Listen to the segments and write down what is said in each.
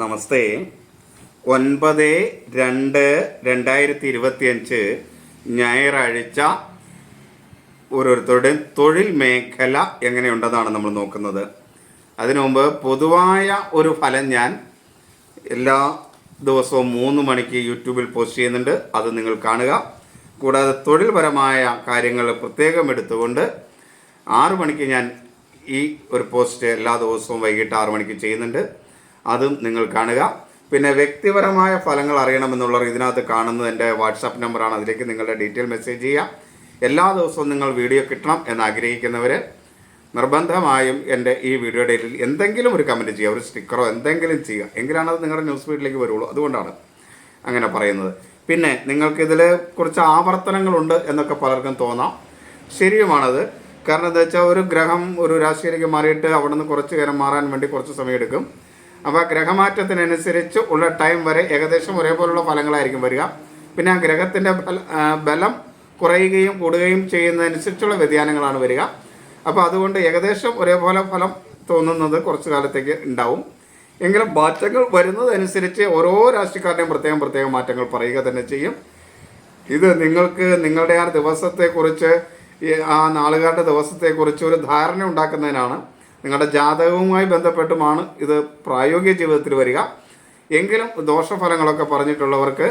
നമസ്തേ. ഒൻപത് രണ്ട് രണ്ടായിരത്തി ഇരുപത്തിയഞ്ച് ഞായറാഴ്ച ഓരോരുത്തരുടെയും തൊഴിൽ മേഖല എങ്ങനെയുണ്ടെന്നാണ് നമ്മൾ നോക്കുന്നത്. അതിനു മുമ്പ് പൊതുവായ ഒരു ഫലം ഞാൻ എല്ലാ ദിവസവും മൂന്ന് മണിക്ക് യൂട്യൂബിൽ പോസ്റ്റ് ചെയ്യുന്നുണ്ട്. അത് നിങ്ങൾ കാണുക. കൂടാതെ തൊഴിൽപരമായ കാര്യങ്ങൾ പ്രത്യേകം എടുത്തുകൊണ്ട് ആറു മണിക്ക് ഞാൻ ഈ ഒരു പോസ്റ്റ് എല്ലാ ദിവസവും വൈകിട്ട് ആറു മണിക്ക് ചെയ്യുന്നുണ്ട്. അതും നിങ്ങൾ കാണുക. പിന്നെ വ്യക്തിപരമായ ഫലങ്ങൾ അറിയണമെന്നുള്ളവർ ഇതിനകത്ത് കാണുന്നത് എന്റെ വാട്സാപ്പ് നമ്പറാണ്. അതിലേക്ക് നിങ്ങളുടെ ഡീറ്റെയിൽ മെസ്സേജ് ചെയ്യാം. എല്ലാ ദിവസവും നിങ്ങൾ വീഡിയോ കിട്ടണം എന്ന് ആഗ്രഹിക്കുന്നവർ നിർബന്ധമായും എന്റെ ഈ വീഡിയോയുടെ എന്തെങ്കിലും ഒരു കമന്റ് ചെയ്യുക. ഒരു സ്റ്റിക്കറോ എന്തെങ്കിലും ചെയ്യുക. എങ്കിലാണ് അത് നിങ്ങളുടെ ന്യൂസ് ഫീഡിലേക്ക് വരുള്ളൂ. അതുകൊണ്ടാണ് അങ്ങനെ പറയുന്നത്. പിന്നെ നിങ്ങൾക്കിതിൽ കുറച്ച് ആവർത്തനങ്ങളുണ്ട് എന്നൊക്കെ പലർക്കും തോന്നാം. ശരിയുമാണത്. കാരണം എന്താ വെച്ചാൽ ഒരു ഗ്രഹം ഒരു രാശിയിലേക്ക് മാറിയിട്ട് അവിടെ നിന്ന് കുറച്ച് നേരം മാറാൻ വേണ്ടി കുറച്ച് സമയം എടുക്കും അപ്പോൾ ഗ്രഹമാറ്റത്തിനനുസരിച്ച് ഉള്ള ടൈം വരെ ഏകദേശം ഒരേപോലുള്ള ഫലങ്ങളായിരിക്കും വരിക. പിന്നെ ആ ഗ്രഹത്തിന്റെ ബലം കുറയുകയും കൂടുകയും ചെയ്യുന്നതനുസരിച്ചുള്ള വ്യതിയാനങ്ങളാണ് വരിക. അപ്പോൾ അതുകൊണ്ട് ഏകദേശം ഒരേപോലെ ഫലം തോന്നുന്നത് കുറച്ച് കാലത്തേക്ക് ഉണ്ടാവും. എങ്കിലും മാറ്റങ്ങൾ വരുന്നതനുസരിച്ച് ഓരോ രാഷ്ട്രീയക്കാരുടെയും പ്രത്യേകം പ്രത്യേകം മാറ്റങ്ങൾ പറയുക തന്നെ ചെയ്യും. ഇത് നിങ്ങൾക്ക് നിങ്ങളുടെ ആ ദിവസത്തെക്കുറിച്ച് ആ നാളുകാരുടെ ദിവസത്തെക്കുറിച്ച് ഒരു ധാരണ ഉണ്ടാക്കുന്നതിനാണ് നിങ്ങളുടെ ജാതകവുമായി ബന്ധപ്പെട്ടുമാണ് ഇത് പ്രായോഗിക ജീവിതത്തിൽ വരിക. എങ്കിലും ദോഷഫലങ്ങളൊക്കെ പറഞ്ഞിട്ടുള്ളവർക്ക്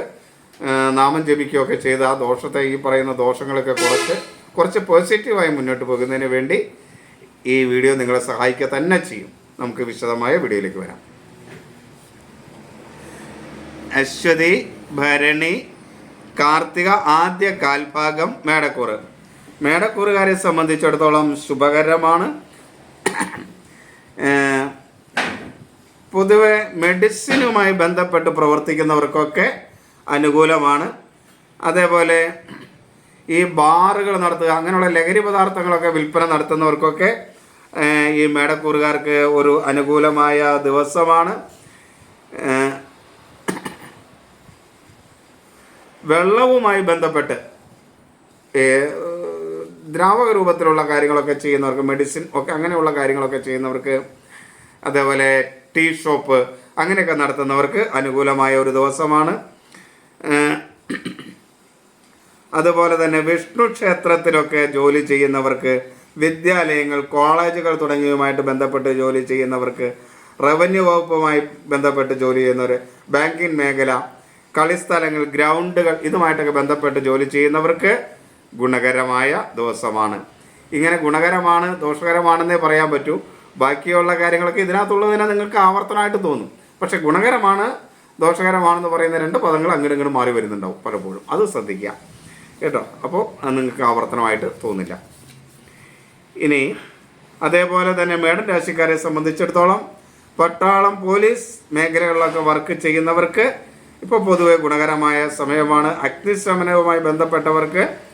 നാമം ജപിക്കുകയൊക്കെ ചെയ്ത് ആ ദോഷത്തെ ഈ പറയുന്ന ദോഷങ്ങളൊക്കെ കുറച്ച് കുറച്ച് പോസിറ്റീവായി മുന്നോട്ട് പോകുന്നതിന് വേണ്ടി ഈ വീഡിയോ നിങ്ങളെ സഹായിക്കുക തന്നെ ചെയ്യും. നമുക്ക് വിശദമായ വീഡിയോയിലേക്ക് വരാം. അശ്വതി ഭരണി കാർത്തിക ആദ്യ കാൽഭാഗം മേടക്കൂറ്. മേടക്കൂറുകാരെ സംബന്ധിച്ചിടത്തോളം ശുഭകരമാണ്. പൊതുവെ മെഡിസിനുമായി ബന്ധപ്പെട്ട് പ്രവർത്തിക്കുന്നവർക്കൊക്കെ അനുകൂലമാണ്. അതേപോലെ ഈ ബാറുകൾ നടത്തുക അങ്ങനെയുള്ള ലഹരി പദാർത്ഥങ്ങളൊക്കെ വിൽപ്പന നടത്തുന്നവർക്കൊക്കെ ഈ മേടക്കൂറുകാർക്ക് ഒരു അനുകൂലമായ ദിവസമാണ്. വെള്ളവുമായി ബന്ധപ്പെട്ട് ദ്രാവക രൂപത്തിലുള്ള കാര്യങ്ങളൊക്കെ ചെയ്യുന്നവർക്ക് മെഡിസിൻ ഒക്കെ അങ്ങനെയുള്ള കാര്യങ്ങളൊക്കെ ചെയ്യുന്നവർക്ക് അതേപോലെ ടീ ഷോപ്പ് അങ്ങനെയൊക്കെ നടത്തുന്നവർക്ക് അനുകൂലമായ ഒരു ദിവസമാണ്. അതുപോലെ തന്നെ വിഷ്ണു ക്ഷേത്രത്തിലൊക്കെ ജോലി ചെയ്യുന്നവർക്ക് വിദ്യാലയങ്ങൾ കോളേജുകൾ തുടങ്ങിയവുമായിട്ട് ബന്ധപ്പെട്ട് ജോലി ചെയ്യുന്നവർക്ക് റവന്യൂ വകുപ്പുമായി ബന്ധപ്പെട്ട് ജോലി ചെയ്യുന്നവർ ബാങ്കിങ് മേഖല കളിസ്ഥലങ്ങൾ ഗ്രൗണ്ടുകൾ ഇതുമായിട്ടൊക്കെ ബന്ധപ്പെട്ട് ജോലി ചെയ്യുന്നവർക്ക് ഗുണകരമായ ദിവസമാണ്. ഇങ്ങനെ ഗുണകരമാണ് ദോഷകരമാണെന്നേ പറയാൻ പറ്റൂ. ബാക്കിയുള്ള കാര്യങ്ങളൊക്കെ ഇതിനകത്തുള്ളതിനെ നിങ്ങൾക്ക് ആവർത്തനമായിട്ട് തോന്നും. പക്ഷെ ഗുണകരമാണ് ദോഷകരമാണെന്ന് പറയുന്ന രണ്ട് പദങ്ങൾ അങ്ങോട്ടും മാറി വരുന്നുണ്ടാവും പലപ്പോഴും. അത് ശ്രദ്ധിക്കുക. കേട്ടോ? അപ്പോൾ നിങ്ങൾക്ക് ആവർത്തനമായിട്ട് തോന്നില്ല. ഇനി അതേപോലെ തന്നെ മേഡം രാശിക്കാരെ സംബന്ധിച്ചിടത്തോളം പട്ടാളം പോലീസ് മേഖലകളിലൊക്കെ വർക്ക് ചെയ്യുന്നവർക്ക് ഇപ്പോൾ പൊതുവെ ഗുണകരമായ സമയമാണ്. അഗ്നിശമനവുമായി ബന്ധപ്പെട്ടവർക്ക്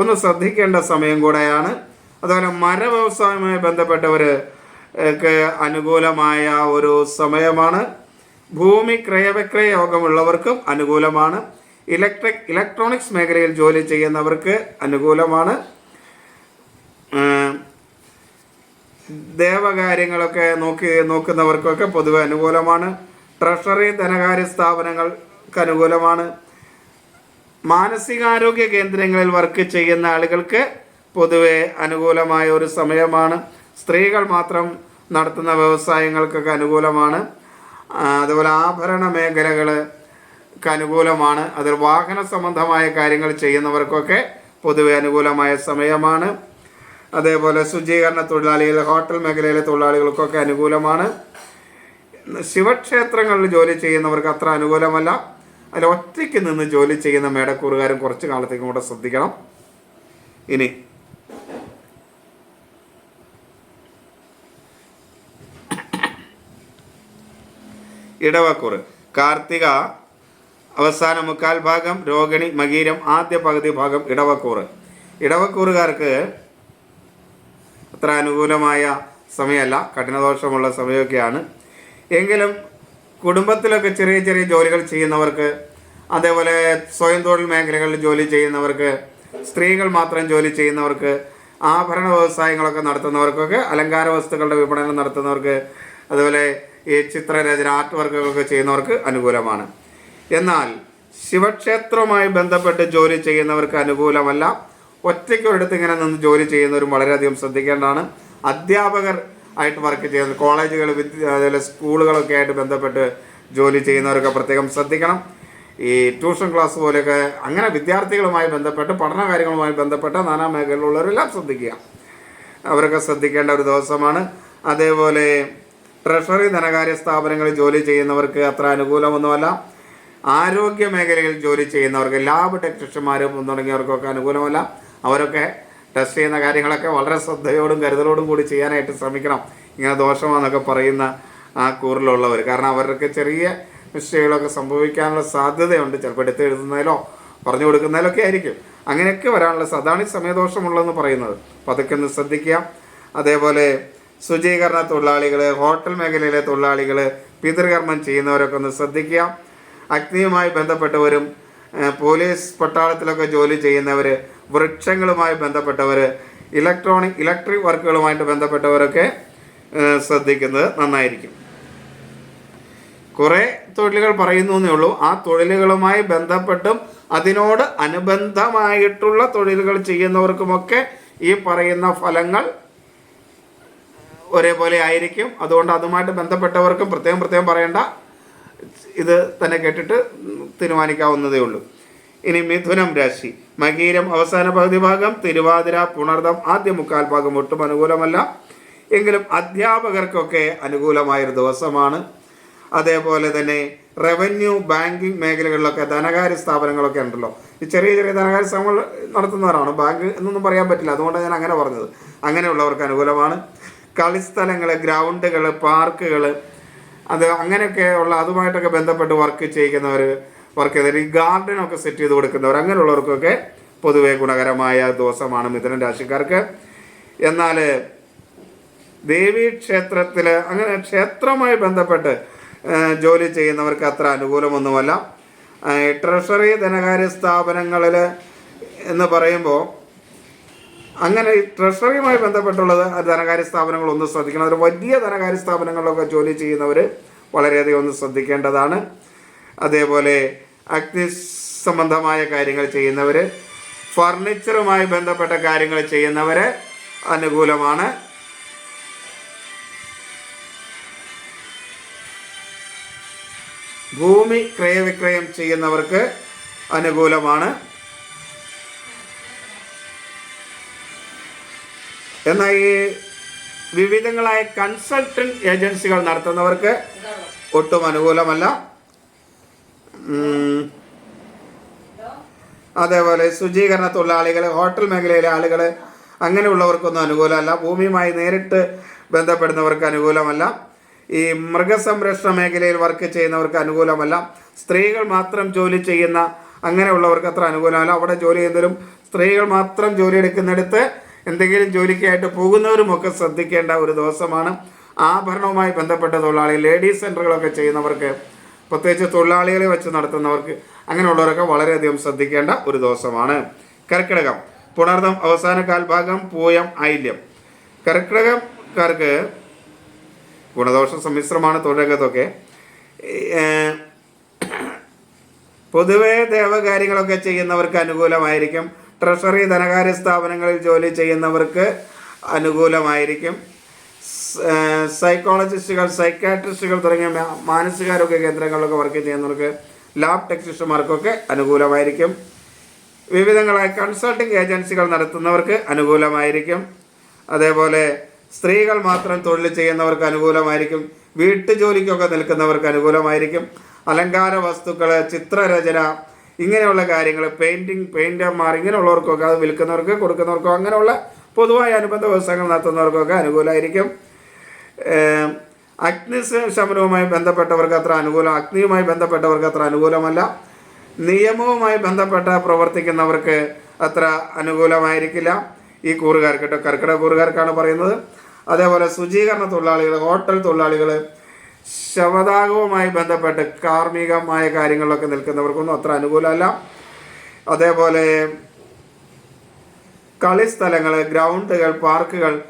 ഒന്ന് ശ്രദ്ധിക്കേണ്ട സമയം കൂടെയാണ്. അതുപോലെ മര വ്യവസായവുമായി ബന്ധപ്പെട്ടവർക്ക് അനുകൂലമായ ഒരു സമയമാണ്. ഭൂമി ക്രയവിക്രയ യോഗമുള്ളവർക്കും അനുകൂലമാണ്. ഇലക്ട്രിക് ഇലക്ട്രോണിക്സ് മേഖലയിൽ ജോലി ചെയ്യുന്നവർക്ക് അനുകൂലമാണ്. ദേവകാര്യങ്ങളൊക്കെ നോക്കി നോക്കുന്നവർക്കൊക്കെ പൊതുവെ അനുകൂലമാണ്. ട്രഷറി ധനകാര്യ സ്ഥാപനങ്ങൾക്ക് അനുകൂലമാണ്. മാനസികാരോഗ്യ കേന്ദ്രങ്ങളിൽ വർക്ക് ചെയ്യുന്ന ആളുകൾക്ക് പൊതുവെ അനുകൂലമായ ഒരു സമയമാണ്. സ്ത്രീകൾ മാത്രം നടത്തുന്ന വ്യവസായങ്ങൾക്കൊക്കെ അനുകൂലമാണ്. അതുപോലെ ആഭരണ മേഖലകൾക്ക് അനുകൂലമാണ്. അതിൽ വാഹന സംബന്ധമായ കാര്യങ്ങൾ ചെയ്യുന്നവർക്കൊക്കെ പൊതുവെ അനുകൂലമായ സമയമാണ്. അതേപോലെ ശുചീകരണ തൊഴിലാളികൾ ഹോട്ടൽ മേഖലയിലെ തൊഴിലാളികൾക്കൊക്കെ അനുകൂലമാണ്. ശിവക്ഷേത്രങ്ങളിൽ ജോലി ചെയ്യുന്നവർക്ക് അത്ര അനുകൂലമല്ല. അതിൽ ഒറ്റയ്ക്ക് നിന്ന് ജോലി ചെയ്യുന്ന മേടക്കൂറുകാരും കുറച്ച് കാലത്തേക്കും കൂടെ ശ്രദ്ധിക്കണം. ഇനി. ഇടവക്കൂറ്. കാർത്തിക അവസാന മുക്കാൽ ഭാഗം രോഹിണി മകീരം ആദ്യ പകുതി ഭാഗം ഇടവക്കൂറ്. ഇടവക്കൂറുകാർക്ക് അത്ര അനുകൂലമായ സമയമല്ല കഠിനദോഷമുള്ള സമയമൊക്കെയാണ്. എങ്കിലും കുടുംബത്തിലൊക്കെ ചെറിയ ചെറിയ ജോലികൾ ചെയ്യുന്നവർക്ക് അതേപോലെ സ്വയം തൊഴിൽ മേഖലകളിൽ ജോലി ചെയ്യുന്നവർക്ക് സ്ത്രീകൾ മാത്രം ജോലി ചെയ്യുന്നവർക്ക് ആഭരണ വ്യവസായങ്ങളൊക്കെ നടത്തുന്നവർക്കൊക്കെ അലങ്കാര വസ്തുക്കളുടെ വിപണനം നടത്തുന്നവർക്ക് അതുപോലെ ഈ ചിത്രരചന ആർട്ട് വർക്കുകളൊക്കെ ചെയ്യുന്നവർക്ക് അനുകൂലമാണ്. എന്നാൽ ശിവക്ഷേത്രവുമായി ബന്ധപ്പെട്ട് ജോലി ചെയ്യുന്നവർക്ക് അനുകൂലമല്ല. ഒറ്റയ്ക്കൊരിടത്ത് ഇങ്ങനെ നിന്ന് ജോലി ചെയ്യുന്നവരും വളരെയധികം ശ്രദ്ധിക്കേണ്ടതാണ്. അധ്യാപകർ ആയിട്ട് വർക്ക് ചെയ്യുന്നത്. കോളേജുകൾ അതുപോലെ സ്കൂളുകളൊക്കെ ആയിട്ട് ബന്ധപ്പെട്ട് ജോലി ചെയ്യുന്നവരൊക്കെ പ്രത്യേകം ശ്രദ്ധിക്കണം. ഈ ട്യൂഷൻ ക്ലാസ് പോലെയൊക്കെ അങ്ങനെ വിദ്യാർത്ഥികളുമായി ബന്ധപ്പെട്ട് പഠന കാര്യങ്ങളുമായി ബന്ധപ്പെട്ട നാനാ മേഖലയിലുള്ളവരെല്ലാം ശ്രദ്ധിക്കുക. അവരൊക്കെ ശ്രദ്ധിക്കേണ്ട ഒരു ദിവസമാണ്. അതേപോലെ ട്രഷറി ധനകാര്യ സ്ഥാപനങ്ങളിൽ ജോലി ചെയ്യുന്നവർക്ക് അത്ര അനുകൂലമൊന്നുമല്ല. ആരോഗ്യ മേഖലയിൽ ജോലി ചെയ്യുന്നവർക്ക് ലാബ് ടെക്നീഷ്യന്മാരും തുടങ്ങിയവർക്കൊക്കെ അനുകൂലമല്ല. അവരൊക്കെ ടെസ്റ്റ് ചെയ്യുന്ന കാര്യങ്ങളൊക്കെ വളരെ ശ്രദ്ധയോടും കരുതലോടും കൂടി ചെയ്യാനായിട്ട് ശ്രമിക്കണം. ഇങ്ങനെ ദോഷമാണെന്നൊക്കെ പറയുന്ന ആ കൂറിലുള്ളവർ കാരണം അവർക്ക് ചെറിയ മിസ്റ്റേക്കുകളൊക്കെ സംഭവിക്കാനുള്ള സാധ്യതയുണ്ട്. ചിലപ്പോൾ എടുത്ത് എഴുതുന്നതിലോ പറഞ്ഞു കൊടുക്കുന്നതിലൊക്കെ ആയിരിക്കും. അങ്ങനെയൊക്കെ വരാനുള്ള അതാണ് ഈ സമയദോഷമുള്ളതെന്ന് പറയുന്നത്. അപ്പോൾ അതൊക്കെ ഒന്ന് ശ്രദ്ധിക്കുക അതേപോലെ ശുചീകരണ തൊഴിലാളികൾ ഹോട്ടൽ മേഖലയിലെ തൊഴിലാളികൾ പിതൃകർമ്മം ചെയ്യുന്നവരൊക്കെ ഒന്ന് ശ്രദ്ധിക്കുക അഗ്നിയുമായി ബന്ധപ്പെട്ടവരും പോലീസ് പട്ടാളത്തിലൊക്കെ ജോലി ചെയ്യുന്നവർ വൃക്ഷങ്ങളുമായി ബന്ധപ്പെട്ടവർ ഇലക്ട്രോണിക് ഇലക്ട്രിക് വർക്കുകളുമായിട്ട് ബന്ധപ്പെട്ടവരൊക്കെ ശ്രദ്ധിക്കുന്നത് നന്നായിരിക്കും. കുറേ തൊഴിലുകൾ പറയുന്നു എന്നേ ഉള്ളൂ. ആ തൊഴിലുകളുമായി ബന്ധപ്പെട്ടും അതിനോട് അനുബന്ധമായിട്ടുള്ള തൊഴിലുകൾ ചെയ്യുന്നവർക്കുമൊക്കെ ഈ പറയുന്ന ഫലങ്ങൾ ഒരേപോലെ ആയിരിക്കും. അതുകൊണ്ട് അതുമായിട്ട് ബന്ധപ്പെട്ടവർക്കും പ്രത്യേകം പ്രത്യേകം പറയേണ്ട. ഇത് തന്നെ കേട്ടിട്ട് തീരുമാനിക്കാവുന്നതേ ഉള്ളൂ. ഇനി മിഥുനം രാശി. മകീരം അവസാന പകുതി ഭാഗം തിരുവാതിര പുണർദം ആദ്യ മുക്കാൽ ഭാഗം ഒട്ടും അനുകൂലമല്ല. എങ്കിലും അധ്യാപകർക്കൊക്കെ അനുകൂലമായൊരു ദിവസമാണ്. അതേപോലെ തന്നെ റവന്യൂ ബാങ്കിങ് മേഖലകളിലൊക്കെ ധനകാര്യ സ്ഥാപനങ്ങളൊക്കെ ഉണ്ടല്ലോ. ഈ ചെറിയ ചെറിയ ധനകാര്യ സ്ഥാപനങ്ങൾ നടത്തുന്നവരാണ്. ബാങ്ക് എന്നൊന്നും പറയാൻ പറ്റില്ല. അതുകൊണ്ടാണ് ഞാൻ അങ്ങനെ പറഞ്ഞത്. അങ്ങനെയുള്ളവർക്ക് അനുകൂലമാണ്. കളിസ്ഥലങ്ങൾ ഗ്രൗണ്ടുകൾ പാർക്കുകൾ അത് അങ്ങനെയൊക്കെ ഉള്ള അതുമായിട്ടൊക്കെ ബന്ധപ്പെട്ട് വർക്ക് ചെയ്യിക്കുന്നവർ വർക്ക് ചെയ്തവർ ഈ ഗാർഡനൊക്കെ സെറ്റ് ചെയ്ത് കൊടുക്കുന്നവർ അങ്ങനെയുള്ളവർക്കൊക്കെ പൊതുവെ ഗുണകരമായ ദിവസമാണ് മിഥുനൻ രാശിക്കാർക്ക്. എന്നാൽ ദേവീ ക്ഷേത്രത്തിൽ അങ്ങനെ ക്ഷേത്രവുമായി ബന്ധപ്പെട്ട് ജോലി ചെയ്യുന്നവർക്ക് അത്ര അനുകൂലമൊന്നുമല്ല. ട്രഷറി ധനകാര്യ സ്ഥാപനങ്ങളിൽ എന്ന് പറയുമ്പോൾ അങ്ങനെ ട്രഷറിയുമായി ബന്ധപ്പെട്ടുള്ളത് ധനകാര്യ സ്ഥാപനങ്ങൾ ഒന്ന് ശ്രദ്ധിക്കണം. ഒരു വലിയ ധനകാര്യ സ്ഥാപനങ്ങളിലൊക്കെ ജോലി ചെയ്യുന്നവർ വളരെയധികം ഒന്ന് ശ്രദ്ധിക്കേണ്ടതാണ്. അതേപോലെ അഗ്നി സംബന്ധമായ കാര്യങ്ങൾ ചെയ്യുന്നവർ ഫർണിച്ചറുമായി ബന്ധപ്പെട്ട കാര്യങ്ങൾ ചെയ്യുന്നവർ അനുകൂലമാണ്. ഭൂമി ക്രയവിക്രയം ചെയ്യുന്നവർക്ക് അനുകൂലമാണ്. എന്നാൽ ഈ വിവിധങ്ങളായ കൺസൾട്ടന്റ് ഏജൻസികൾ നടത്തുന്നവർക്ക് ഒട്ടും അനുകൂലമല്ല. അതേപോലെ ശുചീകരണ തൊഴിലാളികൾ ഹോട്ടൽ മേഖലയിലെ ആളുകൾ അങ്ങനെയുള്ളവർക്കൊന്നും അനുകൂലമല്ല. ഭൂമിയുമായി നേരിട്ട് ബന്ധപ്പെടുന്നവർക്ക് അനുകൂലമല്ല. ഈ മൃഗസംരക്ഷണ മേഖലയിൽ വർക്ക് ചെയ്യുന്നവർക്ക് അനുകൂലമല്ല. സ്ത്രീകൾ മാത്രം ജോലി ചെയ്യുന്ന അങ്ങനെയുള്ളവർക്ക് അത്ര അനുകൂലമല്ല. അവിടെ ജോലി ചെയ്യുന്നതിലും സ്ത്രീകൾ മാത്രം ജോലി എടുക്കുന്നിടത്ത് എന്തെങ്കിലും ജോലിക്കായിട്ട് പോകുന്നവരും ഒക്കെ ശ്രദ്ധിക്കേണ്ട ഒരു ദിവസമാണ് ആഭരണവുമായി ബന്ധപ്പെട്ട തൊഴിലാളി ലേഡീസ് സെന്ററുകളൊക്കെ ചെയ്യുന്നവർക്ക് പ്രത്യേകിച്ച് തൊഴിലാളികളെ വെച്ച് നടത്തുന്നവർക്ക് അങ്ങനെയുള്ളവരൊക്കെ വളരെയധികം ശ്രദ്ധിക്കേണ്ട ഒരു ദിവസമാണ്. കർക്കിടകം പുണർദം അവസാന കാൽഭാഗം പൂയം ഐല്യം കർക്കിടകക്കാർക്ക് ഗുണദോഷ സമ്മിശ്രമാണ് തൊഴിലകത്തൊക്കെ. പൊതുവേ ദേവകാര്യങ്ങളൊക്കെ ചെയ്യുന്നവർക്ക് അനുകൂലമായിരിക്കും. ട്രഷറി ധനകാര്യ സ്ഥാപനങ്ങളിൽ ജോലി ചെയ്യുന്നവർക്ക് അനുകൂലമായിരിക്കും. സൈക്കോളജിസ്റ്റുകൾ സൈക്കാട്രിസ്റ്റുകൾ തുടങ്ങിയ മാനസികാരോഗ്യ കേന്ദ്രങ്ങളിലൊക്കെ വർക്ക് ചെയ്യുന്നവർക്ക് ലാബ് ടെക്നീഷ്യന്മാർക്കൊക്കെ അനുകൂലമായിരിക്കും. വിവിധങ്ങളായ കൺസൾട്ടിംഗ് ഏജൻസികൾ നടത്തുന്നവർക്ക് അനുകൂലമായിരിക്കും. അതേപോലെ സ്ത്രീകൾ മാത്രം തൊഴിൽ ചെയ്യുന്നവർക്ക് അനുകൂലമായിരിക്കും. വീട്ടുജോലിക്കൊക്കെ നിൽക്കുന്നവർക്ക് അനുകൂലമായിരിക്കും. അലങ്കാര വസ്തുക്കൾ ചിത്രരചന ഇങ്ങനെയുള്ള കാര്യങ്ങൾ പെയിന്റിങ് പെയിന്റർമാർ ഇങ്ങനെയുള്ളവർക്കൊക്കെ അത് വിൽക്കുന്നവർക്ക് കൊടുക്കുന്നവർക്കോ അങ്ങനെയുള്ള പൊതുവായ അനുബന്ധ വ്യവസായങ്ങൾ നടത്തുന്നവർക്കൊക്കെ അനുകൂലമായിരിക്കും അഗ്നി ശമനവുമായി ബന്ധപ്പെട്ടവർക്ക് അത്ര അനുകൂലം അഗ്നിയുമായി ബന്ധപ്പെട്ടവർക്ക് അത്ര അനുകൂലമല്ല. നിയമവുമായി ബന്ധപ്പെട്ട പ്രവർത്തിക്കുന്നവർക്ക് അത്ര അനുകൂലമായിരിക്കില്ല. ഈ കൂറുകാർക്ക് കേട്ടോ കർക്കിടക കൂറുകാർക്കാണ് പറയുന്നത്. അതേപോലെ ശുചീകരണ തൊഴിലാളികൾ ഹോട്ടൽ തൊഴിലാളികൾ ശവദാഹവുമായി ബന്ധപ്പെട്ട് കാർമ്മികമായ കാര്യങ്ങളിലൊക്കെ നിൽക്കുന്നവർക്കൊന്നും അത്ര അനുകൂലമല്ല. അതേപോലെ കളിസ്ഥലങ്ങൾ ഗ്രൗണ്ടുകൾ പാർക്കുകൾ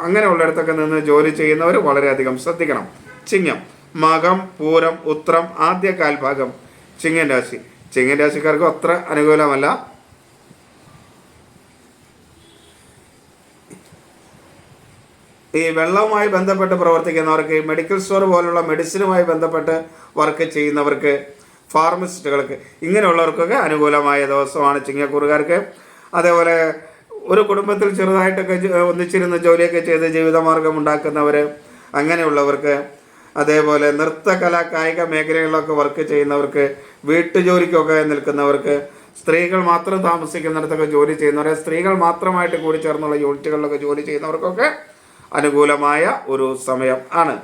അങ്ങനെയുള്ളിടത്തൊക്കെ നിന്ന് ജോലി ചെയ്യുന്നവർ വളരെയധികം ശ്രദ്ധിക്കണം. ചിങ്ങം മകം പൂരം ഉത്രം ആദ്യ കാൽഭാഗം ചിങ്ങൻ രാശി. ചിങ്ങൻ രാശിക്കാർക്ക് അത്ര അനുകൂലമല്ല. ഈ വെള്ളവുമായി ബന്ധപ്പെട്ട് പ്രവർത്തിക്കുന്നവർക്ക് മെഡിക്കൽ സ്റ്റോർ പോലുള്ള മെഡിസിനുമായി ബന്ധപ്പെട്ട് വർക്ക് ചെയ്യുന്നവർക്ക് ഫാർമസിസ്റ്റുകൾക്ക് ഇങ്ങനെയുള്ളവർക്കൊക്കെ അനുകൂലമായ ദിവസമാണ് ചിങ്ങക്കൂറുകാർക്ക്. അതേപോലെ ഒരു കുടുംബത്തിൽ ചെറുതായിട്ടൊക്കെ ഒന്നിച്ചിരുന്ന ജോലിയൊക്കെ ചെയ്ത് ജീവിതമാർഗം ഉണ്ടാക്കുന്നവർ അങ്ങനെയുള്ളവർക്ക് അതേപോലെ നൃത്തകല കായിക മേഖലകളിലൊക്കെ വർക്ക് ചെയ്യുന്നവർക്ക് വീട്ടുജോലിക്കൊക്കെ നിൽക്കുന്നവർക്ക് സ്ത്രീകൾ മാത്രം താമസിക്കുന്നിടത്തൊക്കെ ജോലി ചെയ്യുന്നവരെ സ്ത്രീകൾ മാത്രമായിട്ട് കൂടി ചേർന്നുള്ള യൂണിറ്റുകളിലൊക്കെ ജോലി ചെയ്യുന്നവർക്കൊക്കെ അനുകൂലമായ ഒരു സമയം ആണ്.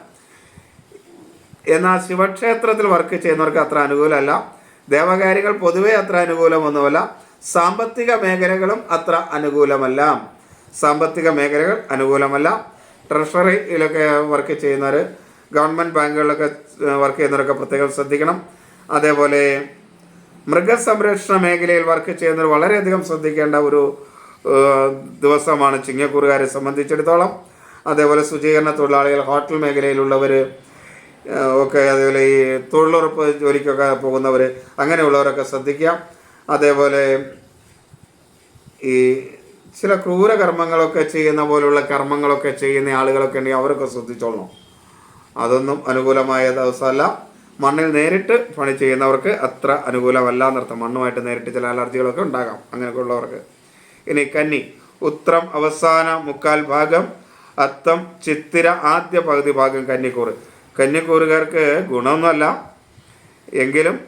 എന്നാൽ ശിവക്ഷേത്രത്തിൽ വർക്ക് ചെയ്യുന്നവർക്ക് അത്ര അനുകൂലമല്ല. ദേവകാര്യങ്ങൾ പൊതുവെ അത്ര അനുകൂലമൊന്നുമല്ല. സാമ്പത്തിക മേഖലകളും അത്ര അനുകൂലമല്ല. സാമ്പത്തിക മേഖലകൾ അനുകൂലമല്ല. ട്രഷറിയിലൊക്കെ വർക്ക് ചെയ്യുന്നവർ ഗവൺമെന്റ് ബാങ്കുകളിലൊക്കെ വർക്ക് ചെയ്യുന്നവരൊക്കെ പ്രത്യേകം ശ്രദ്ധിക്കണം. അതേപോലെ മൃഗസംരക്ഷണ മേഖലയിൽ വർക്ക് ചെയ്യുന്നവർ വളരെയധികം ശ്രദ്ധിക്കേണ്ട ഒരു ദിവസമാണ് ചിങ്ങക്കൂറുകാരെ സംബന്ധിച്ചിടത്തോളം. അതേപോലെ ശുചീകരണ തൊഴിലാളികൾ ഹോട്ടൽ മേഖലയിലുള്ളവർ ഒക്കെ അതേപോലെ ഈ തൊഴിലുറപ്പ് ജോലിക്കൊക്കെ പോകുന്നവർ അങ്ങനെയുള്ളവരൊക്കെ ശ്രദ്ധിക്കുക അതേപോലെ ഈ ചില ക്രൂരകർമ്മങ്ങളൊക്കെ ചെയ്യുന്ന പോലുള്ള കർമ്മങ്ങളൊക്കെ ചെയ്യുന്ന ആളുകളൊക്കെ ഉണ്ടെങ്കിൽ അവരൊക്കെ ശ്രദ്ധിച്ചോളണം. അതൊന്നും അനുകൂലമായ ദിവസമല്ല. മണ്ണിൽ നേരിട്ട് പണി ചെയ്യുന്നവർക്ക് അത്ര അനുകൂലമല്ല എന്നർത്ഥം. മണ്ണുമായിട്ട് നേരിട്ട് ചില അലർജികളൊക്കെ ഉണ്ടാകാം അങ്ങനെയൊക്കെ ഉള്ളവർക്ക്. ഇനി കന്നി ഉത്രം അവസാന മുക്കാൽ ഭാഗം. അത്തം ചിത്തിര ആദ്യ പകുതി ഭാഗം കന്നിക്കൂറ് കന്നിക്കൂറുകാർക്ക് ഗുണമൊന്നുമല്ല. എങ്കിലും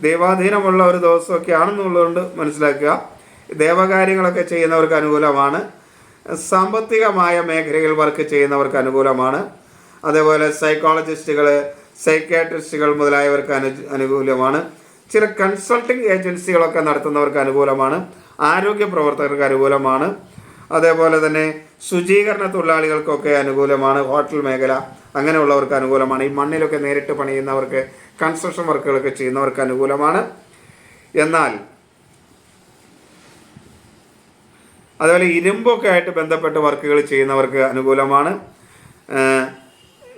ദൈവാധീനമുള്ള ഒരു ദിവസമൊക്കെ ആണെന്നുള്ളതുകൊണ്ട് മനസ്സിലാക്കുക. ദേവകാര്യങ്ങളൊക്കെ ചെയ്യുന്നവർക്ക് അനുകൂലമാണ്. സാമ്പത്തികമായ മേഖലയിൽ വർക്ക് ചെയ്യുന്നവർക്ക് അനുകൂലമാണ്. അതേപോലെ സൈക്കോളജിസ്റ്റുകൾ സൈക്കാട്രിസ്റ്റുകൾ മുതലായവർക്ക് അനു അനുകൂലമാണ്. ചില കൺസൾട്ടിംഗ് ഏജൻസികളൊക്കെ നടത്തുന്നവർക്ക് അനുകൂലമാണ്. ആരോഗ്യ പ്രവർത്തകർക്ക് അനുകൂലമാണ്. അതേപോലെ തന്നെ ശുചീകരണ തൊഴിലാളികൾക്കൊക്കെ അനുകൂലമാണ് ഹോട്ടൽ മേഖല. അങ്ങനെയുള്ളവർക്ക് അനുകൂലമാണ്. ഈ മണ്ണിലൊക്കെ നേരിട്ട് പണിയുന്നവർക്ക് കൺസ്ട്രക്ഷൻ വർക്കുകളൊക്കെ ചെയ്യുന്നവർക്ക് അനുകൂലമാണ്. എന്നാൽ അതുപോലെ ഇരുമ്പൊക്കെ ആയിട്ട് ബന്ധപ്പെട്ട് വർക്കുകൾ ചെയ്യുന്നവർക്ക് അനുകൂലമാണ്.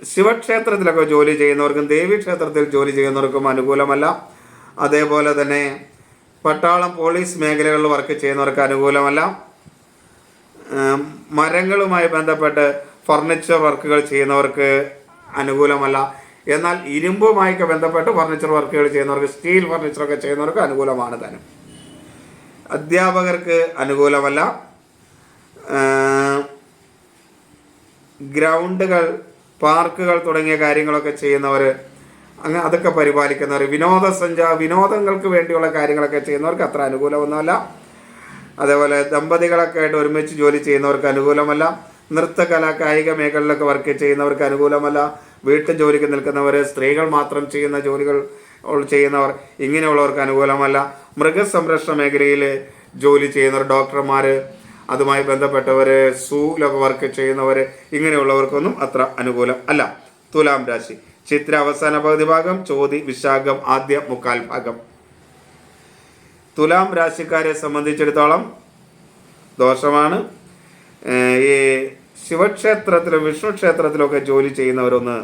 ശിവക്ഷേത്രത്തിലൊക്കെ ജോലി ചെയ്യുന്നവർക്കും ദേവീക്ഷേത്രത്തിൽ ജോലി ചെയ്യുന്നവർക്കും അനുകൂലമല്ല. അതേപോലെ തന്നെ പട്ടാളം പോലീസ് മേഖലകളിൽ വർക്ക് ചെയ്യുന്നവർക്ക് അനുകൂലമല്ല. മരങ്ങളുമായി ബന്ധപ്പെട്ട് ഫർണിച്ചർ വർക്കുകൾ ചെയ്യുന്നവർക്ക് അനുകൂലമല്ല. എന്നാൽ ഇരുമ്പുമായൊക്കെ ബന്ധപ്പെട്ട് ഫർണിച്ചർ വർക്കുകൾ ചെയ്യുന്നവർക്ക് സ്റ്റീൽ ഫർണിച്ചറൊക്കെ ചെയ്യുന്നവർക്ക് അനുകൂലമാണ് താനും അധ്യാപകർക്ക് അനുകൂലമല്ല. ഗ്രൗണ്ടുകൾ പാർക്കുകൾ തുടങ്ങിയ കാര്യങ്ങളൊക്കെ ചെയ്യുന്നവർ അങ്ങനെ അതൊക്കെ പരിപാലിക്കുന്നവർ വിനോദസഞ്ചാര വിനോദങ്ങൾക്ക് വേണ്ടിയുള്ള കാര്യങ്ങളൊക്കെ ചെയ്യുന്നവർക്ക് അത്ര അനുകൂലമൊന്നുമല്ല. അതേപോലെ ദമ്പതികളൊക്കെ ആയിട്ട് ഒരുമിച്ച് ജോലി ചെയ്യുന്നവർക്ക് അനുകൂലമല്ല. നൃത്തകല കായിക മേഖലയിലൊക്കെ വർക്ക് ചെയ്യുന്നവർക്ക് അനുകൂലമല്ല. വീട്ടു ജോലിക്ക് നിൽക്കുന്നവർ സ്ത്രീകൾ മാത്രം ചെയ്യുന്ന ജോലികൾ ചെയ്യുന്നവർ ഇങ്ങനെയുള്ളവർക്ക് അനുകൂലമല്ല. മൃഗസംരക്ഷണ മേഖലയിൽ ജോലി ചെയ്യുന്നവർ ഡോക്ടർമാർ അതുമായി ബന്ധപ്പെട്ടവർ സൂലൊക്കെ വർക്ക് ചെയ്യുന്നവർ ഇങ്ങനെയുള്ളവർക്കൊന്നും അത്ര അനുകൂലം അല്ല. തുലാം രാശി. ചിത്ര അവസാന പകുതി ഭാഗം ചോതി വിശാഖം ആദ്യ മുക്കാൽ ഭാഗം. തുലാം രാശിക്കാരെ സംബന്ധിച്ചിടത്തോളം ദോഷമാണ്. ഈ ശിവക്ഷേത്രത്തിലും വിഷ്ണു ക്ഷേത്രത്തിലൊക്കെ ജോലി ചെയ്യുന്നവരൊന്ന്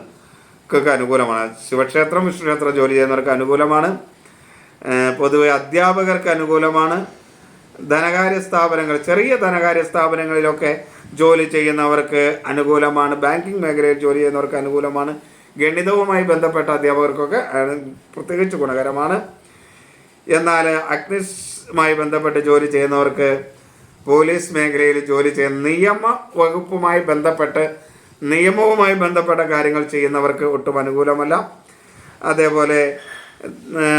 ഒക്കെ അനുകൂലമാണ്. ശിവക്ഷേത്രം വിഷ്ണു ക്ഷേത്രം ജോലി ചെയ്യുന്നവർക്ക് അനുകൂലമാണ്. പൊതുവെ അധ്യാപകർക്ക് അനുകൂലമാണ്. ധനകാര്യ സ്ഥാപനങ്ങൾ ചെറിയ ധനകാര്യ സ്ഥാപനങ്ങളിലൊക്കെ ജോലി ചെയ്യുന്നവർക്ക് അനുകൂലമാണ്. ബാങ്കിങ് മേഖലയിൽ ജോലി ചെയ്യുന്നവർക്ക് അനുകൂലമാണ്. ഗണിതവുമായി ബന്ധപ്പെട്ട അധ്യാപകർക്കൊക്കെ പ്രത്യേകിച്ച് ഗുണകരമാണ്. എന്നാൽ അഗ്നിസുമായി ബന്ധപ്പെട്ട് ജോലി ചെയ്യുന്നവർക്ക് പോലീസ് മേഖലയിൽ ജോലി ചെയ്യുന്ന നിയമ വകുപ്പുമായി ബന്ധപ്പെട്ട് നിയമവുമായി ബന്ധപ്പെട്ട കാര്യങ്ങൾ ചെയ്യുന്നവർക്ക് ഒട്ടും അനുകൂലമല്ല. അതേപോലെ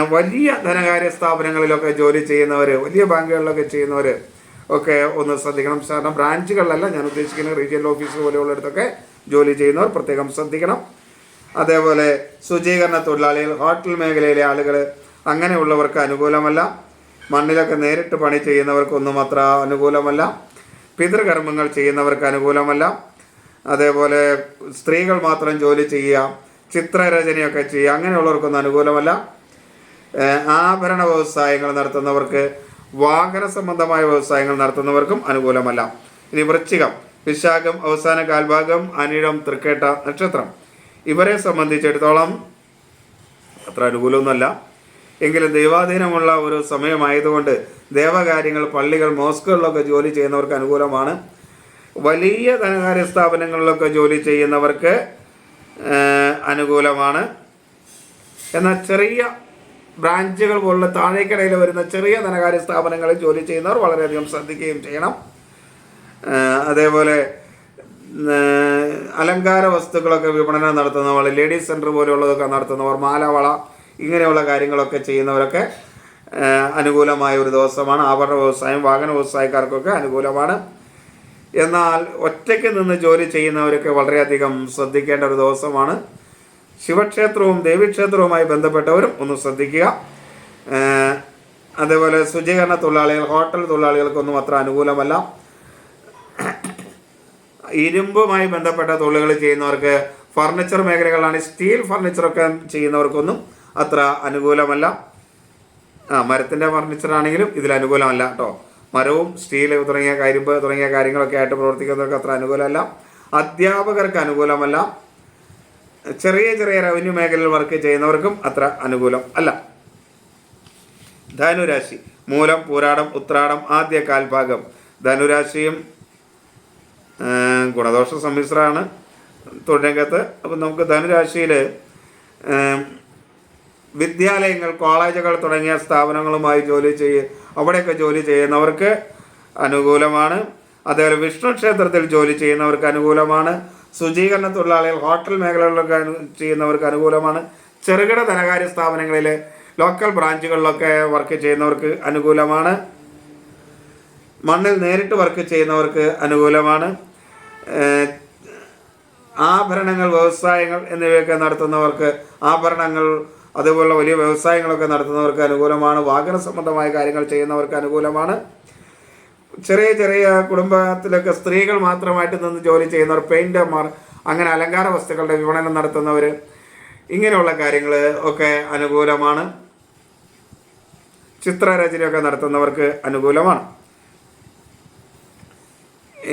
വലിയ ധനകാര്യ സ്ഥാപനങ്ങളിലൊക്കെ ജോലി ചെയ്യുന്നവർ വലിയ ബാങ്കുകളിലൊക്കെ ചെയ്യുന്നവർ ഒക്കെ ഒന്ന് ശ്രദ്ധിക്കണം. കാരണം ബ്രാഞ്ചുകളിലല്ല ഞാൻ ഉദ്ദേശിക്കുന്നത്. റീജിയണൽ ഓഫീസ് പോലെയുള്ളിടത്തൊക്കെ ജോലി ചെയ്യുന്നവർ പ്രത്യേകം ശ്രദ്ധിക്കണം. അതേപോലെ ശുചീകരണ തൊഴിലാളികൾ ഹോട്ടൽ മേഖലയിലെ ആളുകൾ അങ്ങനെയുള്ളവർക്ക് അനുകൂലമല്ല. മണ്ണിലൊക്കെ നേരിട്ട് പണി ചെയ്യുന്നവർക്കൊന്നും അത്ര അനുകൂലമല്ല. പിതൃകർമ്മങ്ങൾ ചെയ്യുന്നവർക്ക് അനുകൂലമല്ല. അതേപോലെ സ്ത്രീകൾ മാത്രം ജോലി ചെയ്യുക ചിത്രരചനയൊക്കെ ചെയ്യുക അങ്ങനെയുള്ളവർക്കൊന്നും അനുകൂലമല്ല. ആഭരണ വ്യവസായങ്ങൾ നടത്തുന്നവർക്ക് വാഹന സംബന്ധമായ വ്യവസായങ്ങൾ നടത്തുന്നവർക്കും അനുകൂലമല്ല. ഇനി വൃശ്ചികം വിശാഖം അവസാന കാൽഭാഗം അനിഴം തൃക്കേട്ട നക്ഷത്രം. ഇവരെ സംബന്ധിച്ചിടത്തോളം അത്ര അനുകൂലമൊന്നുമല്ല. എങ്കിലും ദൈവാധീനമുള്ള ഒരു സമയമായതുകൊണ്ട് ദേവകാര്യങ്ങൾ പള്ളികൾ മോസ്കുകളിലൊക്കെ ജോലി ചെയ്യുന്നവർക്ക് അനുകൂലമാണ്. വലിയ ധനകാര്യ സ്ഥാപനങ്ങളിലൊക്കെ ജോലി ചെയ്യുന്നവർക്ക് അനുകൂലമാണ്. എന്നാൽ ചെറിയ ബ്രാഞ്ചുകൾ പോലുള്ള താഴേക്കിടയിൽ വരുന്ന ചെറിയ ധനകാര്യ സ്ഥാപനങ്ങളിൽ ജോലി ചെയ്യുന്നവർ വളരെയധികം ശ്രദ്ധിക്കുകയും ചെയ്യണം. അതേപോലെ അലങ്കാര വസ്തുക്കളൊക്കെ വിപണനം നടത്തുന്നവർ ലേഡീസ് സെന്റർ പോലെയുള്ളതൊക്കെ നടത്തുന്നവർ മാലവള ഇങ്ങനെയുള്ള കാര്യങ്ങളൊക്കെ ചെയ്യുന്നവരൊക്കെ അനുകൂലമായ ഒരു ദിവസമാണ്. ആഭരണ വ്യവസായം വാഹന വ്യവസായക്കാർക്കൊക്കെ അനുകൂലമാണ്. എന്നാൽ ഒറ്റയ്ക്ക് നിന്ന് ജോലി ചെയ്യുന്നവരൊക്കെ വളരെയധികം ശ്രദ്ധിക്കേണ്ട ഒരു ദിവസമാണ്. ശിവക്ഷേത്രവും ദേവീക്ഷേത്രവുമായി ബന്ധപ്പെട്ടവരും ഒന്ന് ശ്രദ്ധിക്കുക. അതേപോലെ ശുചീകരണ തൊഴിലാളികൾ ഹോട്ടൽ തൊഴിലാളികൾക്കൊന്നും അത്ര അനുകൂലമല്ല. ഇരുമ്പുമായി ബന്ധപ്പെട്ട തൊഴിലുകൾ ചെയ്യുന്നവർക്ക് ഫർണിച്ചർ മേഖലകളാണ് സ്റ്റീൽ ഫർണിച്ചറൊക്കെ ചെയ്യുന്നവർക്കൊന്നും അത്ര അനുകൂലമല്ല. ആ മരത്തിന്റെ ഫർണിച്ചർ ആണെങ്കിലും ഇതിൽ അനുകൂലമല്ല കേട്ടോ മരവും സ്റ്റീൽ തുടങ്ങിയ കരിമ്പ് തുടങ്ങിയ കാര്യങ്ങളൊക്കെ ആയിട്ട് പ്രവർത്തിക്കുന്നവർക്ക് അത്ര അനുകൂലമല്ല. അധ്യാപകർക്ക് അനുകൂലമല്ല. ചെറിയ ചെറിയ റവന്യൂ മേഖലയിൽ വർക്ക് ചെയ്യുന്നവർക്കും അത്ര അനുകൂലം അല്ല. ധനുരാശി മൂലം പൂരാടം ഉത്രാടം ആദ്യ കാൽഭാഗം. ധനുരാശിയും ഗുണദോഷ സമ്മിശ്രമാണ് തൊഴിലംഗത്ത് അപ്പം നമുക്ക് ധനുരാശിയിൽ വിദ്യാലയങ്ങൾ കോളേജുകൾ തുടങ്ങിയ സ്ഥാപനങ്ങളുമായി ജോലി ചെയ്യ അവിടെയൊക്കെ ജോലി ചെയ്യുന്നവർക്ക് അനുകൂലമാണ്. അതേപോലെ വിഷ്ണു ക്ഷേത്രത്തിൽ ജോലി ചെയ്യുന്നവർക്ക് അനുകൂലമാണ്. ശുചീകരണ തൊഴിലാളികൾ ഹോട്ടൽ മേഖലകളിലൊക്കെ ചെയ്യുന്നവർക്ക് അനുകൂലമാണ്. ചെറുകിട ധനകാര്യ സ്ഥാപനങ്ങളിൽ ലോക്കൽ ബ്രാഞ്ചുകളിലൊക്കെ വർക്ക് ചെയ്യുന്നവർക്ക് അനുകൂലമാണ്. മണ്ണിൽ നേരിട്ട് വർക്ക് ചെയ്യുന്നവർക്ക് അനുകൂലമാണ്. ആഭരണങ്ങൾ വ്യവസായങ്ങൾ എന്നിവയൊക്കെ നടത്തുന്നവർക്ക് ആഭരണങ്ങൾ അതുപോലുള്ള വലിയ വ്യവസായങ്ങളൊക്കെ നടത്തുന്നവർക്ക് അനുകൂലമാണ്. വാഹന സംബന്ധമായ കാര്യങ്ങൾ ചെയ്യുന്നവർക്ക് അനുകൂലമാണ്. ചെറിയ ചെറിയ കുടുംബത്തിലൊക്കെ സ്ത്രീകൾ മാത്രമായിട്ട് നിന്ന് ജോലി ചെയ്യുന്നവർ പെയിന്റർമാർ അങ്ങനെ അലങ്കാര വസ്തുക്കളുടെ വിപണനം നടത്തുന്നവർ ഇങ്ങനെയുള്ള കാര്യങ്ങൾ ഒക്കെ അനുകൂലമാണ്. ചിത്രരചനയൊക്കെ നടത്തുന്നവർക്ക് അനുകൂലമാണ്.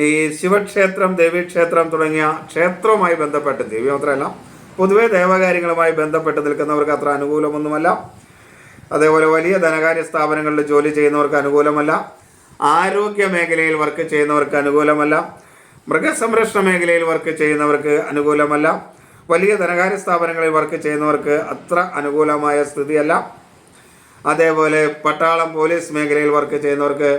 ഈ ശിവക്ഷേത്രം ദേവീക്ഷേത്രം തുടങ്ങിയ ക്ഷേത്രവുമായി ബന്ധപ്പെട്ട് ദേവി മാത്രമല്ല പൊതുവേ ദേവകാര്യങ്ങളുമായി ബന്ധപ്പെട്ട് നിൽക്കുന്നവർക്ക് അത്ര അനുകൂലമൊന്നുമല്ല. അതേപോലെ വലിയ ധനകാര്യ സ്ഥാപനങ്ങളിൽ ജോലി ചെയ്യുന്നവർക്ക് അനുകൂലമല്ല. ആരോഗ്യ മേഖലയിൽ വർക്ക് ചെയ്യുന്നവർക്ക് അനുകൂലമല്ല. മൃഗസംരക്ഷണ മേഖലയിൽ വർക്ക് ചെയ്യുന്നവർക്ക് അനുകൂലമല്ല. വലിയ ധനകാര്യ സ്ഥാപനങ്ങളിൽ വർക്ക് ചെയ്യുന്നവർക്ക് അത്ര അനുകൂലമായ സ്ഥിതിയല്ല. അതേപോലെ പട്ടാളം പോലീസ് മേഖലയിൽ വർക്ക് ചെയ്യുന്നവർക്ക്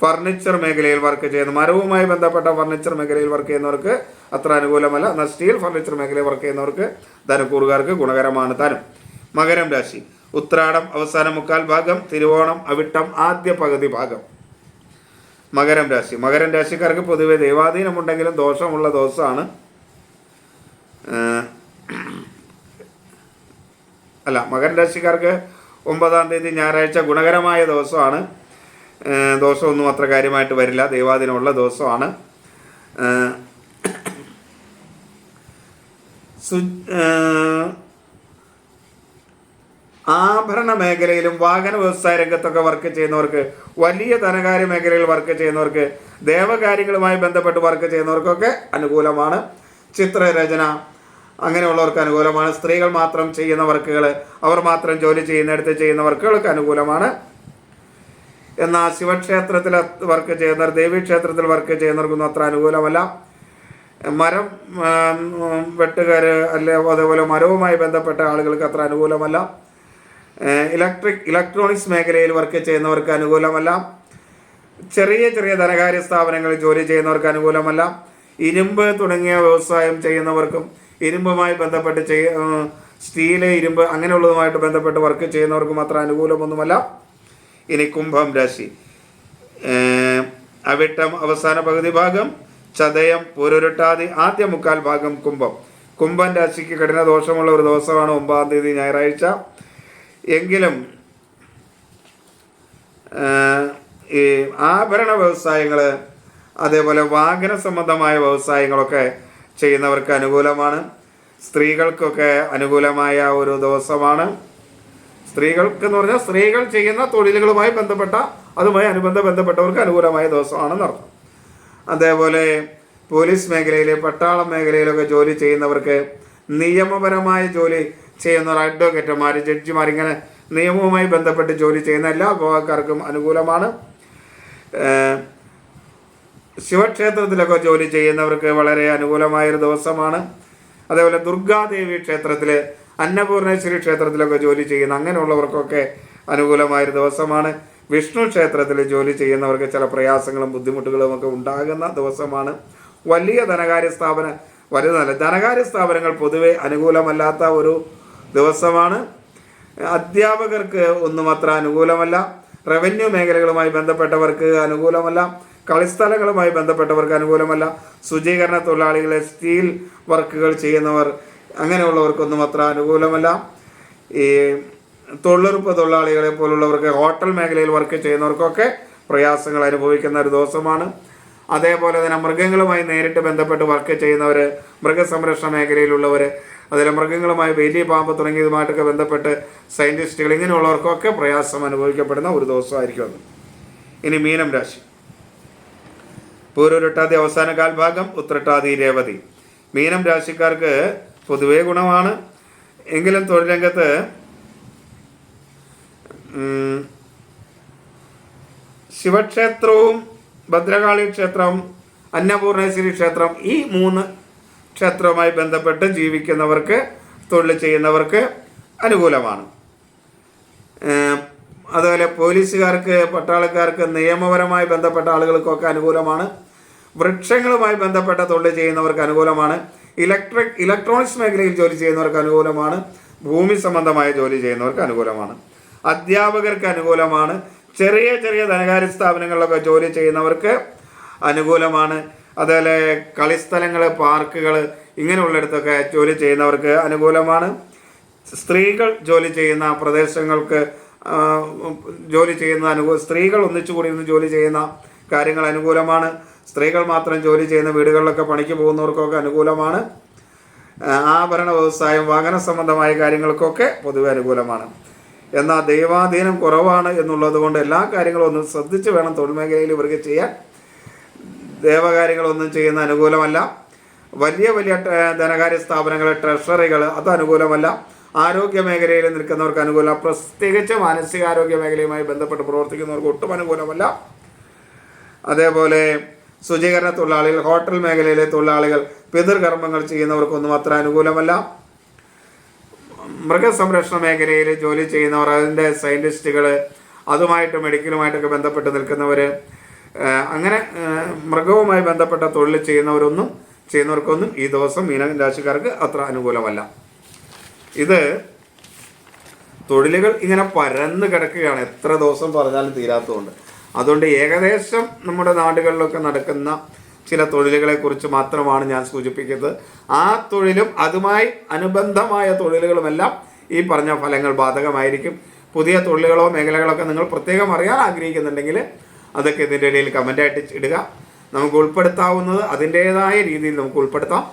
ഫർണിച്ചർ മേഖലയിൽ വർക്ക് ചെയ്യുന്ന. മരവുമായി ബന്ധപ്പെട്ട ഫർണിച്ചർ മേഖലയിൽ വർക്ക് ചെയ്യുന്നവർക്ക് അത്ര അനുകൂലമല്ല. എന്നാൽ സ്റ്റീൽ ഫർണിച്ചർ മേഖലയിൽ വർക്ക് ചെയ്യുന്നവർക്ക് ധനക്കൂറുകാർക്ക് ഗുണകരമാണ് താനും. മകരം രാശി. ഉത്രാടം അവസാന മുക്കാൽ ഭാഗം തിരുവോണം അവിട്ടം ആദ്യ പകുതി ഭാഗം. മകരം രാശി. മകരം രാശിക്കാർക്ക് പൊതുവെ ദൈവാധീനമുണ്ടെങ്കിലും ദോഷമുള്ള ദിവസമാണ്. അല്ല മകരം രാശിക്കാർക്ക് ഒമ്പതാം തീയതി ഞായറാഴ്ച ഗുണകരമായ ദിവസമാണ്. ദോഷമൊന്നും അത്ര കാര്യമായിട്ട് വരില്ല. ദൈവാധീനമുള്ള ദോഷമാണ് ആഭരണ മേഖലയിലും വാഹന വ്യവസായ രംഗത്തൊക്കെ വർക്ക് ചെയ്യുന്നവർക്ക് വലിയ ധനകാര്യ മേഖലയിൽ വർക്ക് ചെയ്യുന്നവർക്ക് ദേവകാര്യങ്ങളുമായി ബന്ധപ്പെട്ട് വർക്ക് ചെയ്യുന്നവർക്കൊക്കെ അനുകൂലമാണ്. ചിത്രരചന അങ്ങനെയുള്ളവർക്ക് അനുകൂലമാണ്. സ്ത്രീകൾ മാത്രം ചെയ്യുന്ന വർക്കുകൾ അവർ മാത്രം ജോലി ചെയ്യുന്നിടത്ത് ചെയ്യുന്ന വർക്കുകൾക്ക് അനുകൂലമാണ്. എന്നാൽ ശിവക്ഷേത്രത്തിൽ വർക്ക് ചെയ്യുന്നവർ ദേവീക്ഷേത്രത്തിൽ വർക്ക് ചെയ്യുന്നവർക്കൊന്നും അത്ര അനുകൂലമല്ല. മരം വെട്ടുകാർ അല്ലെ അതേപോലെ മരവുമായി ബന്ധപ്പെട്ട ആളുകൾക്ക് അത്ര അനുകൂലമല്ല. ഇലക്ട്രിക് ഇലക്ട്രോണിക്സ് മേഖലയിൽ വർക്ക് ചെയ്യുന്നവർക്ക് അനുകൂലമല്ല. ചെറിയ ചെറിയ ധനകാര്യ സ്ഥാപനങ്ങളിൽ ജോലി ചെയ്യുന്നവർക്ക് അനുകൂലമല്ല. ഇരുമ്പ് തുടങ്ങിയ വ്യവസായം ചെയ്യുന്നവർക്കും ഇരുമ്പുമായി ബന്ധപ്പെട്ട് ചെയ്യ സ്റ്റീൽ ഇരുമ്പ് അങ്ങനെയുള്ളതുമായിട്ട് ബന്ധപ്പെട്ട് വർക്ക് ചെയ്യുന്നവർക്കും അത്ര അനുകൂലമൊന്നുമല്ല. ഇനി കുംഭം രാശി. അവിട്ടം അവസാന പകുതി ഭാഗം ചതയം പൊരുരുട്ടാതി ആദ്യ മുക്കാൽ ഭാഗം കുംഭം. കുംഭം രാശിക്ക് കഠിന ദോഷമുള്ള ഒരു ദിവസമാണ് ഒമ്പതാം തീയതി ഞായറാഴ്ച. എങ്കിലും ഈ ആഭരണ വ്യവസായങ്ങൾ അതേപോലെ വാഹന സംബന്ധമായ വ്യവസായങ്ങളൊക്കെ ചെയ്യുന്നവർക്ക് അനുകൂലമാണ്. സ്ത്രീകൾക്കൊക്കെ അനുകൂലമായ ഒരു ദിവസമാണ്. സ്ത്രീകൾക്ക് എന്ന് പറഞ്ഞാൽ സ്ത്രീകൾ ചെയ്യുന്ന തൊഴിലുകളുമായി ബന്ധപ്പെട്ട അതുമായി അനുബന്ധ ബന്ധപ്പെട്ടവർക്ക് അനുകൂലമായ ദിവസമാണെന്ന് അർത്ഥം. അതേപോലെ പോലീസ് മേഖലയിൽ പട്ടാള മേഖലയിലൊക്കെ ജോലി ചെയ്യുന്നവർക്ക് നിയമപരമായ ജോലി ചെയ്യുന്നവർ അഡ്വക്കേറ്റുമാർ ജഡ്ജിമാർ ഇങ്ങനെ നിയമവുമായി ബന്ധപ്പെട്ട് ജോലി ചെയ്യുന്ന എല്ലാ വിഭാഗക്കാർക്കും അനുകൂലമാണ്. ശിവക്ഷേത്രത്തിലൊക്കെ ജോലി ചെയ്യുന്നവർക്ക് വളരെ അനുകൂലമായൊരു ദിവസമാണ്. അതേപോലെ ദുർഗാദേവി ക്ഷേത്രത്തിൽ അന്നപൂർണേശ്വരി ക്ഷേത്രത്തിലൊക്കെ ജോലി ചെയ്യുന്ന അങ്ങനെയുള്ളവർക്കൊക്കെ അനുകൂലമായൊരു ദിവസമാണ്. വിഷ്ണു ക്ഷേത്രത്തിൽ ജോലി ചെയ്യുന്നവർക്ക് ചില പ്രയാസങ്ങളും ബുദ്ധിമുട്ടുകളും ഒക്കെ ഉണ്ടാകുന്ന ദിവസമാണ്. വലിയ ധനകാര്യ സ്ഥാപന വലുതല്ല ധനകാര്യ സ്ഥാപനങ്ങൾ പൊതുവെ അനുകൂലമല്ലാത്ത ഒരു ദിവസമാണ്. അധ്യാപകർക്ക് ഒന്നും അത്ര അനുകൂലമല്ല. റവന്യൂ മേഖലകളുമായി ബന്ധപ്പെട്ടവർക്ക് അനുകൂലമല്ല. കളിസ്ഥലങ്ങളുമായി ബന്ധപ്പെട്ടവർക്ക് അനുകൂലമല്ല. ശുചീകരണ തൊഴിലാളികളെ സ്റ്റീൽ വർക്കുകൾ ചെയ്യുന്നവർ അങ്ങനെയുള്ളവർക്കൊന്നും അത്ര അനുകൂലമല്ല. ഈ തൊഴിലുറപ്പ് തൊഴിലാളികളെ പോലുള്ളവർക്ക് ഹോട്ടൽ മേഖലയിൽ വർക്ക് ചെയ്യുന്നവർക്കൊക്കെ പ്രയാസങ്ങൾ അനുഭവിക്കുന്ന ഒരു ദിവസമാണ്. അതേപോലെ തന്നെ മൃഗങ്ങളുമായി നേരിട്ട് ബന്ധപ്പെട്ട് വർക്ക് ചെയ്യുന്നവർ മൃഗസംരക്ഷണ മേഖലയിലുള്ളവർ അതിലെ മൃഗങ്ങളുമായി വലിയ പാമ്പ് തുടങ്ങിയതുമായിട്ടൊക്കെ ബന്ധപ്പെട്ട് സയന്റിസ്റ്റുകൾ ഇങ്ങനെയുള്ളവർക്കൊക്കെ പ്രയാസം അനുഭവിക്കപ്പെടുന്ന ഒരു ദിവസമായിരിക്കും അത്. ഇനി മീനം രാശി. പൂരുരുട്ടാതി അവസാന കാൽഭാഗം ഉത്രട്ടാതി രേവതി. മീനം രാശിക്കാർക്ക് പൊതുവേ ഗുണമാണ്. എങ്കിലും തൊഴിൽ രംഗത്ത് ശിവക്ഷേത്രവും ഭദ്രകാളി ക്ഷേത്രം അന്നപൂർണേശ്വരി ക്ഷേത്രം ഈ മൂന്ന് ക്ഷേത്രവുമായി ബന്ധപ്പെട്ട് ജീവിക്കുന്നവർക്ക് തൊഴിൽ ചെയ്യുന്നവർക്ക് അനുകൂലമാണ്. അതുപോലെ പോലീസുകാർക്ക് പട്ടാളക്കാർക്ക് നിയമപരമായി ബന്ധപ്പെട്ട ആളുകൾക്കൊക്കെ അനുകൂലമാണ്. വൃക്ഷങ്ങളുമായി ബന്ധപ്പെട്ട തൊഴിൽ ചെയ്യുന്നവർക്ക് അനുകൂലമാണ്. ഇലക്ട്രിക് ഇലക്ട്രോണിക്സ് മേഖലയിൽ ജോലി ചെയ്യുന്നവർക്ക് അനുകൂലമാണ്. ഭൂമി സംബന്ധമായ ജോലി ചെയ്യുന്നവർക്ക് അനുകൂലമാണ്. അധ്യാപകർക്ക് അനുകൂലമാണ്. ചെറിയ ചെറിയ ധനകാര്യ സ്ഥാപനങ്ങളിലൊക്കെ ജോലി ചെയ്യുന്നവർക്ക് അനുകൂലമാണ്. അതുപോലെ കളിസ്ഥലങ്ങൾ പാർക്കുകൾ ഇങ്ങനെയുള്ളിടത്തൊക്കെ ജോലി ചെയ്യുന്നവർക്ക് അനുകൂലമാണ്. സ്ത്രീകൾ ജോലി ചെയ്യുന്ന പ്രദേശങ്ങൾക്ക് ജോലി ചെയ്യുന്ന അനുകൂല സ്ത്രീകൾ ഒന്നിച്ചു കൂടി ജോലി ചെയ്യുന്ന കാര്യങ്ങൾ അനുകൂലമാണ്. സ്ത്രീകൾ മാത്രം ജോലി ചെയ്യുന്ന വീടുകളിലൊക്കെ പണിക്ക് പോകുന്നവർക്കൊക്കെ അനുകൂലമാണ്. ആഭരണ വ്യവസായം വാഹന സംബന്ധമായ കാര്യങ്ങൾക്കൊക്കെ പൊതുവെ അനുകൂലമാണ്. എന്നാൽ ദൈവാധീനം കുറവാണ് എന്നുള്ളത് കൊണ്ട് എല്ലാ കാര്യങ്ങളും ഒന്ന് ശ്രദ്ധിച്ച് വേണം തൊഴിൽ മേഖലയിൽ ഇവർക്ക് ചെയ്യാൻ. ദേവകാര്യങ്ങളൊന്നും ചെയ്യുന്ന അനുകൂലമല്ല. വലിയ വലിയ ധനകാര്യ സ്ഥാപനങ്ങൾ ട്രഷറികൾ അത് അനുകൂലമല്ല. ആരോഗ്യ മേഖലയിൽ നിൽക്കുന്നവർക്ക് അനുകൂല. പ്രത്യേകിച്ച് മാനസികാരോഗ്യ മേഖലയുമായി ബന്ധപ്പെട്ട് പ്രവർത്തിക്കുന്നവർക്ക് ഒട്ടും അനുകൂലമല്ല. അതേപോലെ ശുചീകരണ തൊഴിലാളികൾ ഹോട്ടൽ മേഖലയിലെ തൊഴിലാളികൾ പിതൃകർമ്മങ്ങൾ ചെയ്യുന്നവർക്കൊന്നും അത്ര അനുകൂലമല്ല. മൃഗസംരക്ഷണ മേഖലയിൽ ജോലി ചെയ്യുന്നവർ അതിന്റെ സയന്റിസ്റ്റുകൾ അതുമായിട്ട് മെഡിക്കലുമായിട്ടൊക്കെ ബന്ധപ്പെട്ട് നിൽക്കുന്നവർ അങ്ങനെ മൃഗവുമായി ബന്ധപ്പെട്ട തൊഴിൽ ചെയ്യുന്നവരൊന്നും ചെയ്യുന്നവർക്കൊന്നും ഈ ദിവസം മീന രാശിക്കാർക്ക് അത്ര അനുകൂലമല്ല. ഇത് തൊഴിലുകൾ ഇങ്ങനെ പരന്ന് കിടക്കുകയാണ്. എത്ര ദിവസം പറഞ്ഞാലും തീരാത്തതുകൊണ്ട്. അതുകൊണ്ട് ഏകദേശം നമ്മുടെ നാടുകളിലൊക്കെ നടക്കുന്ന ചില തൊഴിലുകളെ കുറിച്ച് മാത്രമാണ് ഞാൻ സൂചിപ്പിക്കുന്നത്. ആ തൊഴിലും അതുമായി അനുബന്ധമായ തൊഴിലുകളുമെല്ലാം ഈ പറഞ്ഞ ഫലങ്ങൾ ബാധകമായിരിക്കും. പുതിയ തൊഴിലുകളോ മേഖലകളൊക്കെ നിങ്ങൾ പ്രത്യേകം അറിയാൻ ആഗ്രഹിക്കുന്നുണ്ടെങ്കിൽ അതൊക്കെ ഇതിന്റെ ഇടയിൽ കമന്റായിട്ട് ഇടുക. നമുക്ക് ഉൾപ്പെടുത്താവുന്നത് അതിന്റേതായ രീതിയിൽ നമുക്ക് ഉൾപ്പെടുത്താം.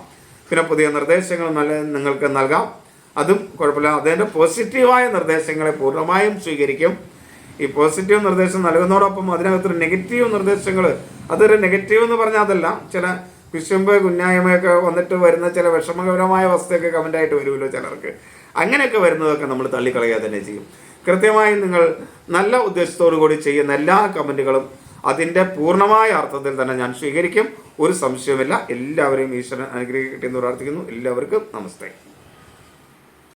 പിന്നെ പുതിയ നിർദ്ദേശങ്ങൾ നല്ല നിങ്ങൾക്ക് നൽകാം. അതും കുഴപ്പമില്ല. അതിന്റെ പോസിറ്റീവായ നിർദ്ദേശങ്ങളെ പൂർണമായും സ്വീകരിക്കും. ഈ പോസിറ്റീവ് നിർദ്ദേശം നൽകുന്നതോടൊപ്പം അതിനകത്തൊരു നെഗറ്റീവ് നിർദ്ദേശങ്ങൾ അതൊരു നെഗറ്റീവ് എന്ന് പറഞ്ഞാൽ അതല്ല. ചില കുശുമ്പ് കുഞ്ഞായ്മയൊക്കെ വന്നിട്ട് വരുന്ന ചില വിഷമകരമായ അവസ്ഥയൊക്കെ കമന്റായിട്ട് വരുമല്ലോ ചിലർക്ക്. അങ്ങനെയൊക്കെ വരുന്നതൊക്കെ നമ്മൾ തള്ളിക്കളയുക തന്നെ ചെയ്യും. കൃത്യമായി നിങ്ങൾ നല്ല ഉദ്ദേശത്തോടു കൂടി ചെയ്യുന്ന എല്ലാ കമന്റുകളും അതിന്റെ പൂർണമായ അർത്ഥത്തിൽ തന്നെ ഞാൻ സ്വീകരിക്കും. ഒരു സംശയവുമില്ല. എല്ലാവരെയും ഈശ്വരൻ അനുഗ്രഹിക്കട്ടെ എന്ന് പ്രാർത്ഥിക്കുന്നു. എല്ലാവർക്കും നമസ്തേ.